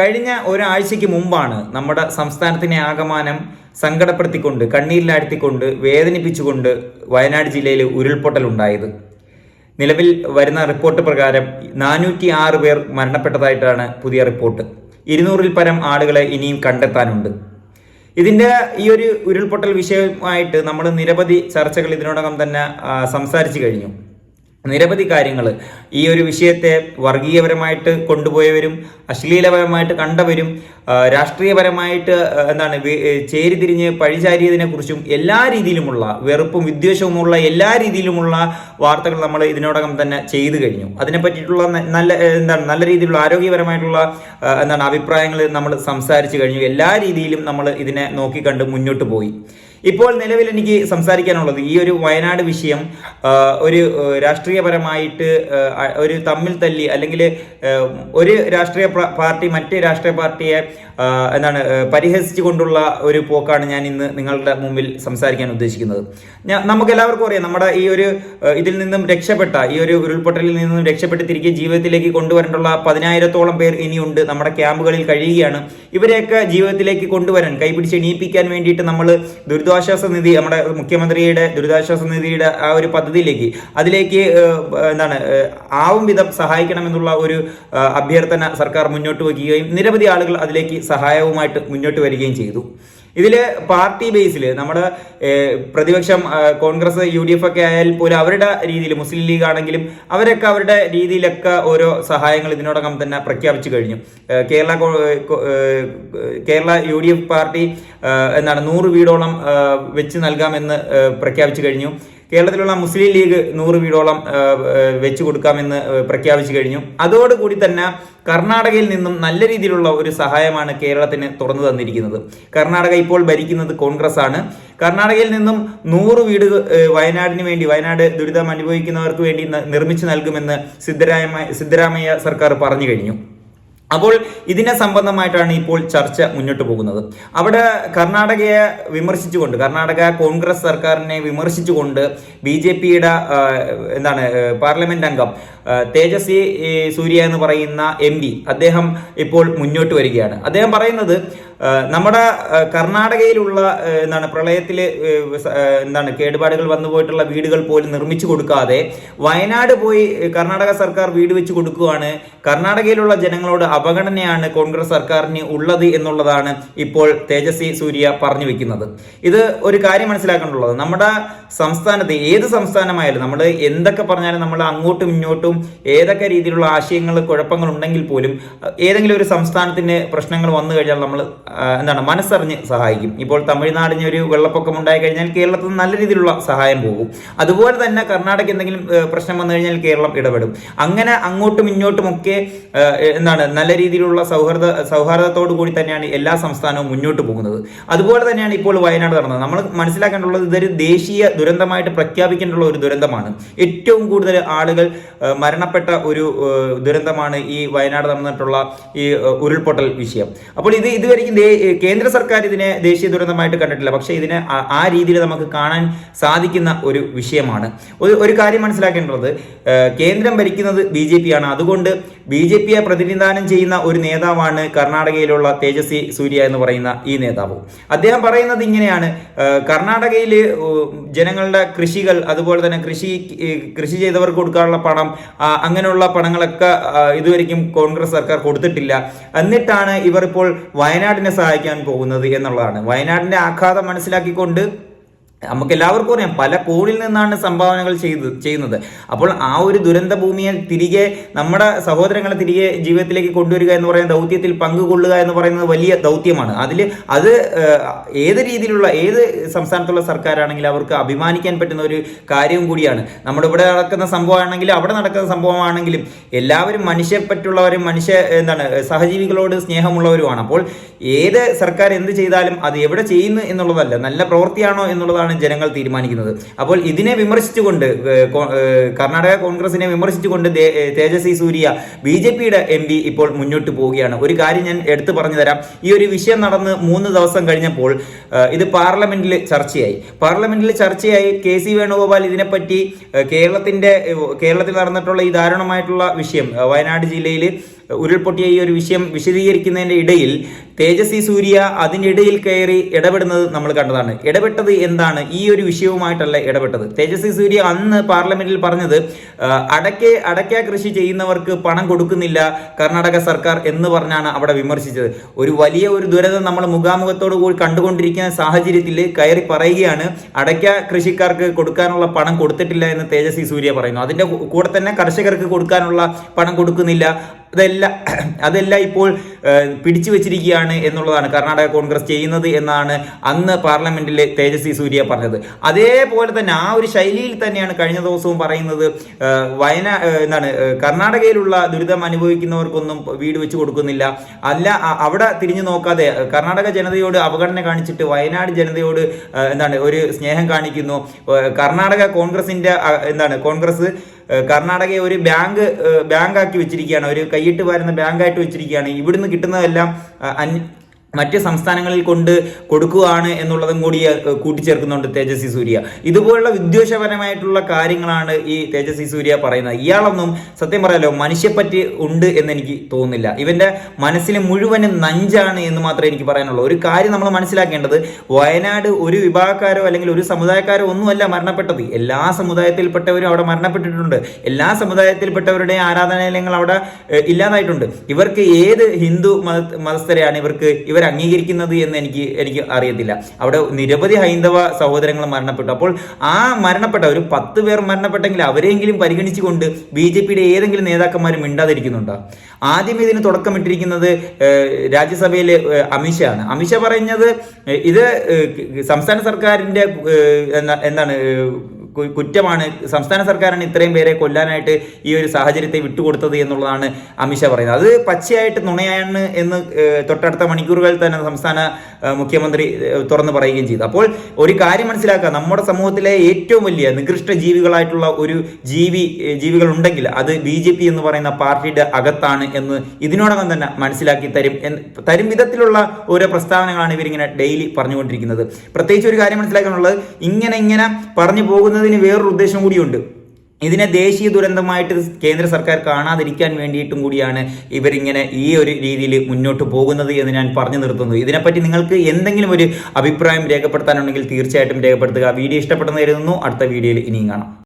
കഴിഞ്ഞ ഒരാഴ്ചയ്ക്ക് മുമ്പാണ് നമ്മുടെ സംസ്ഥാനത്തിനെ ആകമാനം സങ്കടപ്പെടുത്തിക്കൊണ്ട് കണ്ണീരിലാഴ്ത്തിക്കൊണ്ട് വേദനിപ്പിച്ചുകൊണ്ട് വയനാട് ജില്ലയിൽ ഉരുൾപൊട്ടൽ ഉണ്ടായത്. നിലവിൽ വരുന്ന റിപ്പോർട്ട് പ്രകാരം നാനൂറ്റി ആറ് പേർ മരണപ്പെട്ടതായിട്ടാണ് പുതിയ റിപ്പോർട്ട്. ഇരുന്നൂറിൽ പരം ആളുകളെ ഇനിയും കണ്ടെത്താനുണ്ട്. ഇതിന്റെ ഈ ഒരു ഉരുൾപൊട്ടൽ വിഷയമായിട്ട് നമ്മൾ നിരവധി ചർച്ചകൾ ഇതിനോടകം തന്നെ സംസാരിച്ചു കഴിഞ്ഞു. നിരവധി കാര്യങ്ങൾ. ഈ ഒരു വിഷയത്തെ വർഗീയപരമായിട്ട് കൊണ്ടുപോയവരും അശ്ലീലപരമായിട്ട് കണ്ടവരും രാഷ്ട്രീയപരമായിട്ട് എന്താണ് ചേരിതിരിഞ്ഞ് പഴിചാരിയതിനെ കുറിച്ചും എല്ലാ രീതിയിലുമുള്ള വെറുപ്പും വിദ്വേഷവുമുള്ള എല്ലാ രീതിയിലുമുള്ള വാർത്തകൾ നമ്മൾ ഇതിനോടകം തന്നെ ചെയ്തു കഴിഞ്ഞു. അതിനെ പറ്റിയിട്ടുള്ള നല്ല എന്താണ് നല്ല രീതിയിലുള്ള ആരോഗ്യപരമായിട്ടുള്ള എന്താണ് അഭിപ്രായങ്ങൾ നമ്മൾ സംസാരിച്ചു കഴിഞ്ഞു. എല്ലാ രീതിയിലും നമ്മൾ ഇതിനെ നോക്കിക്കണ്ട് മുന്നോട്ട് പോയി. ഇപ്പോൾ നിലവിൽ എനിക്ക് സംസാരിക്കാനുള്ളത് ഈ ഒരു വയനാട് വിഷയം ഒരു രാഷ്ട്രീയപരമായിട്ട് ഒരു തമ്മിൽ തല്ലി അല്ലെങ്കിൽ ഒരു രാഷ്ട്രീയ പാർട്ടി മറ്റേ രാഷ്ട്രീയ പാർട്ടിയെ എന്താണ് പരിഹസിച്ചുകൊണ്ടുള്ള ഒരു പോക്കാണ് ഞാൻ ഇന്ന് നിങ്ങളുടെ മുമ്പിൽ സംസാരിക്കാൻ ഉദ്ദേശിക്കുന്നത്. ഞാൻ നമുക്ക് എല്ലാവർക്കും അറിയാം നമ്മുടെ ഈ ഒരു ഇതിൽ നിന്നും രക്ഷപ്പെട്ട ഈ ഒരു ഉരുൾപൊട്ടലിൽ നിന്നും രക്ഷപ്പെട്ട് തിരികെ ജീവിതത്തിലേക്ക് കൊണ്ടുവരേണ്ടുള്ള പതിനായിരത്തോളം പേർ ഇനിയുണ്ട് നമ്മുടെ ക്യാമ്പുകളിൽ കഴിയുകയാണ്. ഇവരെയൊക്കെ ജീവിതത്തിലേക്ക് കൊണ്ടുവരാൻ കൈപിടിച്ച് എണീപ്പിക്കാൻ വേണ്ടിയിട്ട് നമ്മൾ ദുരിതാശ്വാസ നിധി നമ്മുടെ മുഖ്യമന്ത്രിയുടെ ദുരിതാശ്വാസ നിധിയുടെ ആ ഒരു പദ്ധതിയിലേക്ക് അതിലേക്ക് എന്താണ് ആവും വിധം സഹായിക്കണമെന്നുള്ള ഒരു അഭ്യർത്ഥന സർക്കാർ മുന്നോട്ട് വയ്ക്കുകയും നിരവധി ആളുകൾ അതിലേക്ക് സഹായവുമായിട്ട് മുന്നോട്ട് വരികയും ചെയ്തു. ഇതിൽ പാർട്ടി ബേസിൽ നമ്മുടെ പ്രതിപക്ഷം കോൺഗ്രസ് യു ഡി എഫ് ഒക്കെ ആയാൽ പോലും അവരുടെ രീതിയിൽ മുസ്ലിം ലീഗ് ആണെങ്കിലും അവരൊക്കെ അവരുടെ രീതിയിലൊക്കെ ഓരോ സഹായങ്ങൾ ഇതിനോടകം തന്നെ പ്രഖ്യാപിച്ചു കഴിഞ്ഞു. Kerala Kerala U D F party എന്താണ് നൂറ് വീടോളം വെച്ച് നൽകാമെന്ന് പ്രഖ്യാപിച്ചു കഴിഞ്ഞു. കേരളത്തിലുള്ള മുസ്ലിം ലീഗ് നൂറ് വീടോളം ഏഹ്, കൊടുക്കാമെന്ന് പ്രഖ്യാപിച്ചു കഴിഞ്ഞു. അതോടുകൂടി തന്നെ കർണാടകയിൽ നിന്നും നല്ല രീതിയിലുള്ള ഒരു സഹായമാണ് കേരളത്തിന് തുറന്നു തന്നിരിക്കുന്നത്. കർണാടക ഇപ്പോൾ ഭരിക്കുന്നത് കോൺഗ്രസ് ആണ് കർണാടകയിൽ നിന്നും നൂറ് വീട് വയനാടിന് വേണ്ടി വയനാട് ദുരിതം അനുഭവിക്കുന്നവർക്ക് വേണ്ടി നിർമ്മിച്ചു നൽകുമെന്ന് സിദ്ധരാമ സിദ്ധരാമയ്യ സർക്കാർ പറഞ്ഞു കഴിഞ്ഞു. അപ്പോൾ ഇതിനെ സംബന്ധമായിട്ടാണ് ഇപ്പോൾ ചർച്ച മുന്നോട്ട് പോകുന്നത്. അവിടെ കർണാടകയെ വിമർശിച്ചുകൊണ്ട് കർണാടക കോൺഗ്രസ് സർക്കാരിനെ വിമർശിച്ചുകൊണ്ട് ബി ജെ പിയുടെ എന്താണ് പാർലമെന്റ് അംഗം തേജസ്വി സൂര്യ എന്ന് പറയുന്ന എം അദ്ദേഹം ഇപ്പോൾ മുന്നോട്ട് വരികയാണ്. അദ്ദേഹം പറയുന്നത് നമ്മുടെ കർണാടകയിലുള്ള എന്താണ് പ്രളയത്തിൽ എന്താണ് കേടുപാടുകൾ വന്നു പോയിട്ടുള്ള വീടുകൾ പോലും നിർമ്മിച്ചു കൊടുക്കാതെ വയനാട് പോയി കർണാടക സർക്കാർ വീട് വെച്ച് കൊടുക്കുകയാണ് കർണാടകയിലുള്ള ജനങ്ങളോട് അപഗണനയാണ് കോൺഗ്രസ് സർക്കാരിന് ഉള്ളത് എന്നുള്ളതാണ് ഇപ്പോൾ തേജസ്വി സൂര്യ പറഞ്ഞു വെക്കുന്നത്. ഇത് ഒരു കാര്യം മനസ്സിലാക്കാനുള്ളത്. നമ്മുടെ സംസ്ഥാനത്ത് ഏത് സംസ്ഥാനമായാലും നമ്മൾ എന്തൊക്കെ പറഞ്ഞാലും നമ്മൾ അങ്ങോട്ടും ഇങ്ങോട്ടും ഏതൊക്കെ രീതിയിലുള്ള ആശയങ്ങൾ കുഴപ്പങ്ങൾ ഉണ്ടെങ്കിൽ പോലും ഏതെങ്കിലും ഒരു സംസ്ഥാനത്തിന് പ്രശ്നങ്ങൾ വന്നു കഴിഞ്ഞാൽ നമ്മൾ എന്താണ് മനസ്സറിഞ്ഞ് സഹായിക്കും. ഇപ്പോൾ തമിഴ്നാടിന് ഒരു വെള്ളപ്പൊക്കം ഉണ്ടായി കഴിഞ്ഞാൽ കേരളത്തിൽ നല്ല രീതിയിലുള്ള സഹായം പോകും. അതുപോലെ തന്നെ കർണാടക എന്തെങ്കിലും പ്രശ്നം വന്നു കഴിഞ്ഞാൽ കേരളം ഇടപെടും. അങ്ങനെ അങ്ങോട്ടും ഇങ്ങോട്ടും ഒക്കെ എന്താണ് നല്ല രീതിയിലുള്ള സൗഹൃദ സൗഹാർദ്ദത്തോടു കൂടി തന്നെയാണ് എല്ലാ സംസ്ഥാനവും മുന്നോട്ട് പോകുന്നത്. അതുപോലെ തന്നെയാണ് ഇപ്പോൾ വയനാട് നടന്നത്. നമ്മൾ മനസ്സിലാക്കേണ്ടുള്ളത് ഇതൊരു ദേശീയ ദുരന്തമായിട്ട് പ്രഖ്യാപിക്കേണ്ടുള്ള ഒരു ദുരന്തമാണ്. ഏറ്റവും കൂടുതൽ ആളുകൾ മരണപ്പെട്ട ഒരു ദുരന്തമാണ് ഈ വയനാട് നടന്നിട്ടുള്ള ഈ ഉരുൾപൊട്ടൽ വിഷയം. അപ്പോൾ ഇത് ഇതുവരെയും കേന്ദ്ര സർക്കാർ ഇതിനെ ദേശീയ ദുരന്തമായിട്ട് കണ്ടിട്ടില്ല. പക്ഷേ ഇതിനെ ആ- രീതിയിൽ നമുക്ക് കാണാൻ സാധിക്കുന്ന ഒരു വിഷയമാണ്. ഒരു കാര്യം മനസ്സിലാക്കേണ്ടത് കേന്ദ്രം ഭരിക്കുന്നത് ബി ജെ പി ആണ്. അതുകൊണ്ട് ബി ജെ പിയെ പ്രതിനിധാനം ചെയ്യുന്ന ഒരു നേതാവാണ് കർണാടകയിലുള്ള തേജസ്വി സൂര്യ എന്ന് പറയുന്ന ഈ നേതാവ്. അദ്ദേഹം പറയുന്നത് ഇങ്ങനെയാണ്. കർണാടകയിൽ ജനങ്ങളുടെ കൃഷികൾ അതുപോലെ തന്നെ കൃഷി കൃഷി ചെയ്തവർക്ക് കൊടുക്കാനുള്ള പണം അങ്ങനെയുള്ള പണങ്ങളൊക്കെ ഇതുവരെയും കോൺഗ്രസ് സർക്കാർ കൊടുത്തിട്ടില്ല. എന്നിട്ടാണ് ഇവർ ഇപ്പോൾ വയനാടിനെ സഹായിക്കാൻ പോകുന്നത് എന്നുള്ളതാണ്. വയനാടിന്റെ ആഘാതം മനസ്സിലാക്കിക്കൊണ്ട് നമുക്ക് എല്ലാവർക്കും അറിയാം പല കോണിൽ നിന്നാണ് സംഭാവനകൾ ചെയ്ത് ചെയ്യുന്നത്. അപ്പോൾ ആ ഒരു ദുരന്ത ഭൂമിയെ തിരികെ നമ്മുടെ സഹോദരങ്ങളെ തിരികെ ജീവിതത്തിലേക്ക് കൊണ്ടുവരിക എന്ന് പറയുന്ന ദൗത്യത്തിൽ പങ്കുകൊള്ളുക എന്ന് പറയുന്നത് വലിയ ദൗത്യമാണ്. അതിൽ അത് ഏത് രീതിയിലുള്ള ഏത് സംസ്ഥാനത്തുള്ള സർക്കാരാണെങ്കിലും അവർക്ക് അഭിമാനിക്കാൻ പറ്റുന്ന ഒരു കാര്യവും കൂടിയാണ്. നമ്മുടെ ഇവിടെ നടക്കുന്ന സംഭവമാണെങ്കിലും അവിടെ നടക്കുന്ന സംഭവമാണെങ്കിലും എല്ലാവരും മനുഷ്യപ്പറ്റുള്ളവരും മനുഷ്യ എന്താണ് സഹജീവികളോട് സ്നേഹമുള്ളവരുമാണ്. അപ്പോൾ ഏത് സർക്കാർ എന്ത് ചെയ്താലും അത് എവിടെ ചെയ്യുന്നു എന്നുള്ളതല്ല നല്ല പ്രവൃത്തിയാണോ എന്നുള്ളതാണ് ജനങ്ങൾ തീരുമാനിക്കുന്നത്. അപ്പോൾ ഇതിനെ വിമർശിച്ചുകൊണ്ട് കർണാടക കോൺഗ്രസിനെ വിമർശിച്ചുകൊണ്ട് തേജസ്വി സൂര്യ ബി ജെ പിയുടെ എം പി ഇപ്പോൾ മുന്നോട്ട് പോവുകയാണ്. ഒരു കാര്യം ഞാൻ എടുത്തു പറഞ്ഞു തരാം. ഈ ഒരു വിഷയം നടന്ന് മൂന്ന് ദിവസം കഴിഞ്ഞപ്പോൾ ഇത് പാർലമെന്റിൽ ചർച്ചയായി. പാർലമെന്റിൽ ചർച്ചയായി കെ സി വേണുഗോപാൽ ഇതിനെപ്പറ്റി കേരളത്തിന്റെ കേരളത്തിൽ നടന്നിട്ടുള്ള ഈ ദാരുണമായിട്ടുള്ള വിഷയം വയനാട് ജില്ലയിൽ ഉരുൾപൊട്ടിയ ഈ ഒരു വിഷയം വിശദീകരിക്കുന്നതിന്റെ ഇടയിൽ തേജസ്വി സൂര്യ അതിനിടയിൽ കയറി ഇടപെടുന്നത് നമ്മൾ കണ്ടതാണ്. ഇടപെട്ടത് എന്താണ്? ഈ ഒരു വിഷയവുമായിട്ടല്ല ഇടപെട്ടത്. തേജസ്വി സൂര്യ അന്ന് പാർലമെന്റിൽ പറഞ്ഞത് അടക്കെ അടയ്ക്ക കൃഷി ചെയ്യുന്നവർക്ക് പണം കൊടുക്കുന്നില്ല കർണാടക സർക്കാർ എന്ന് പറഞ്ഞാണ് അവിടെ വിമർശിച്ചത്. ഒരു വലിയ ഒരു ദുരന്തം നമ്മൾ മുഖാമുഖത്തോടു കൂടി കണ്ടുകൊണ്ടിരിക്കുന്ന സാഹചര്യത്തിൽ കയറി പറയുകയാണ് അടയ്ക്ക കൃഷിക്കാർക്ക് കൊടുക്കാനുള്ള പണം കൊടുത്തിട്ടില്ല എന്ന് തേജസ്വി സൂര്യ പറയുന്നു. അതിന്റെ കൂടെ തന്നെ കർഷകർക്ക് കൊടുക്കാനുള്ള പണം കൊടുക്കുന്നില്ല. അതെല്ലാം അതെല്ലാം ഇപ്പോൾ പിടിച്ചു വെച്ചിരിക്കുകയാണ് എന്നുള്ളതാണ് കർണാടക കോൺഗ്രസ് ചെയ്യുന്നത് എന്നാണ് അന്ന് പാർലമെന്റിലെ തേജസ്വി സൂര്യ പറഞ്ഞത്. അതേപോലെ തന്നെ ആ ഒരു ശൈലിയിൽ തന്നെയാണ് കഴിഞ്ഞ ദിവസവും പറയുന്നത് വയനാ എന്താണ് കർണാടകയിലുള്ള ദുരിതം അനുഭവിക്കുന്നവർക്കൊന്നും വീട് വെച്ച് കൊടുക്കുന്നില്ല. അല്ല അവിടെ തിരിഞ്ഞു നോക്കാതെ കർണാടക ജനതയോട് അവഗണന കാണിച്ചിട്ട് വയനാട് ജനതയോട് എന്താണ് ഒരു സ്നേഹം കാണിക്കുന്നു. കർണാടക കോൺഗ്രസിന്റെ എന്താണ് കോൺഗ്രസ് കർണാടകയെ ഒരു ബാങ്ക് ബാങ്കാക്കി വെച്ചിരിക്കുകയാണ്. ഒരു കൈയിട്ട് വരുന്ന ബാങ്കായിട്ട് വെച്ചിരിക്കുകയാണ്. ഇവിടുന്ന് കിട്ടുന്നതെല്ലാം മറ്റ് സംസ്ഥാനങ്ങളിൽ കൊണ്ട് കൊടുക്കുകയാണ് എന്നുള്ളതും കൂടി കൂട്ടിച്ചേർക്കുന്നുണ്ട് തേജസ്വി സൂര്യ. ഇതുപോലുള്ള വിദ്വേഷപരമായിട്ടുള്ള കാര്യങ്ങളാണ് ഈ തേജസ്വി സൂര്യ പറയുന്നത്. ഇയാളൊന്നും സത്യം പറയാലോ മനുഷ്യപ്പറ്റി ഉണ്ട് എന്ന് എനിക്ക് തോന്നുന്നില്ല. ഇവന്റെ മനസ്സിൽ മുഴുവനും നഞ്ചാണ് എന്ന് മാത്രമേ എനിക്ക് പറയാനുള്ളൂ. ഒരു കാര്യം നമ്മൾ മനസ്സിലാക്കേണ്ടത് വയനാട് ഒരു വിഭാഗക്കാരോ അല്ലെങ്കിൽ ഒരു സമുദായക്കാരോ ഒന്നുമല്ല മരണപ്പെട്ടത്. എല്ലാ സമുദായത്തിൽപ്പെട്ടവരും അവിടെ മരണപ്പെട്ടിട്ടുണ്ട്. എല്ലാ സമുദായത്തിൽപ്പെട്ടവരുടെ ആരാധനാലയങ്ങൾ അവിടെ ഇല്ലാതായിട്ടുണ്ട്. ഇവർക്ക് ഏത് ഹിന്ദു മത മതസ്ഥരെയാണ് ഇവർക്ക് ഇവർ അംഗീകരിക്കുന്നത് എന്ന് എനിക്ക് എനിക്ക് അറിയത്തില്ല. അവിടെ നിരവധി ഹൈന്ദവ സഹോദരങ്ങൾ മരണപ്പെട്ടു. അപ്പോൾ ആ മരണപ്പെട്ട ഒരു പത്ത് പേർ മരണപ്പെട്ടെങ്കിൽ അവരെങ്കിലും പരിഗണിച്ചുകൊണ്ട് ബി ജെ പിയുടെ ഏതെങ്കിലും നേതാക്കന്മാർ മിണ്ടാതിരിക്കുന്നുണ്ടോ? ആദ്യം ഇതിന് തുടക്കമിട്ടിരിക്കുന്നത് രാജ്യസഭയിലെ അമിഷ അമിത്ഷാണ് അമിത്ഷാ പറഞ്ഞത് ഇത് സംസ്ഥാന സർക്കാരിന്റെ എന്താണ് കുറ്റമാണ്. സംസ്ഥാന സർക്കാരാണ് ഇത്രയും പേരെ കൊല്ലാനായിട്ട് ഈ ഒരു സാഹചര്യത്തെ വിട്ടുകൊടുത്തത് എന്നുള്ളതാണ് അമിത്ഷാ പറയുന്നത്. അത് പച്ചയായിട്ട് നുണയാണ് എന്ന് തൊട്ടടുത്ത മണിക്കൂറുകളിൽ തന്നെ സംസ്ഥാന മുഖ്യമന്ത്രി തുറന്നു പറയുകയും ചെയ്തു. അപ്പോൾ ഒരു കാര്യം മനസ്സിലാക്കുക നമ്മുടെ സമൂഹത്തിലെ ഏറ്റവും വലിയ നികൃഷ്ട ജീവികളായിട്ടുള്ള ഒരു ജീവി ജീവികൾ ഉണ്ടെങ്കിൽ അത് ബി ജെ പി എന്ന് പറയുന്ന പാർട്ടിയുടെ അകത്താണ് എന്ന് ഇതിനോടകം തന്നെ മനസ്സിലാക്കി തരും തരും വിധത്തിലുള്ള ഓരോ പ്രസ്താവനകളാണ് ഇവരിങ്ങനെ ഡെയിലി പറഞ്ഞുകൊണ്ടിരിക്കുന്നത്. പ്രത്യേകിച്ച് ഒരു കാര്യം മനസ്സിലാക്കാനുള്ളത് ഇങ്ങനെ ഇങ്ങനെ പറഞ്ഞു പോകുന്നതിന് വേറൊരു ഉദ്ദേശം കൂടിയുണ്ട്. ഇതിനെ ദേശീയ ദുരന്തമായിട്ട് കേന്ദ്ര സർക്കാർ കാണാതിരിക്കാൻ വേണ്ടിയിട്ടും കൂടിയാണ് ഇവരിങ്ങനെ ഈ ഒരു രീതിയിൽ മുന്നോട്ട് പോകുന്നത് എന്ന് ഞാൻ പറഞ്ഞു നിർത്തുന്നത് ഇതിനെപ്പറ്റി നിങ്ങൾക്ക് എന്തെങ്കിലും ഒരു അഭിപ്രായം രേഖപ്പെടുത്താനുണ്ടെങ്കിൽ തീർച്ചയായിട്ടും രേഖപ്പെടുത്തുക. വീഡിയോ ഇഷ്ടപ്പെട്ടെന്ന് കരുതുന്നു. അടുത്ത വീഡിയോയിൽ ഇനിയും കാണാം.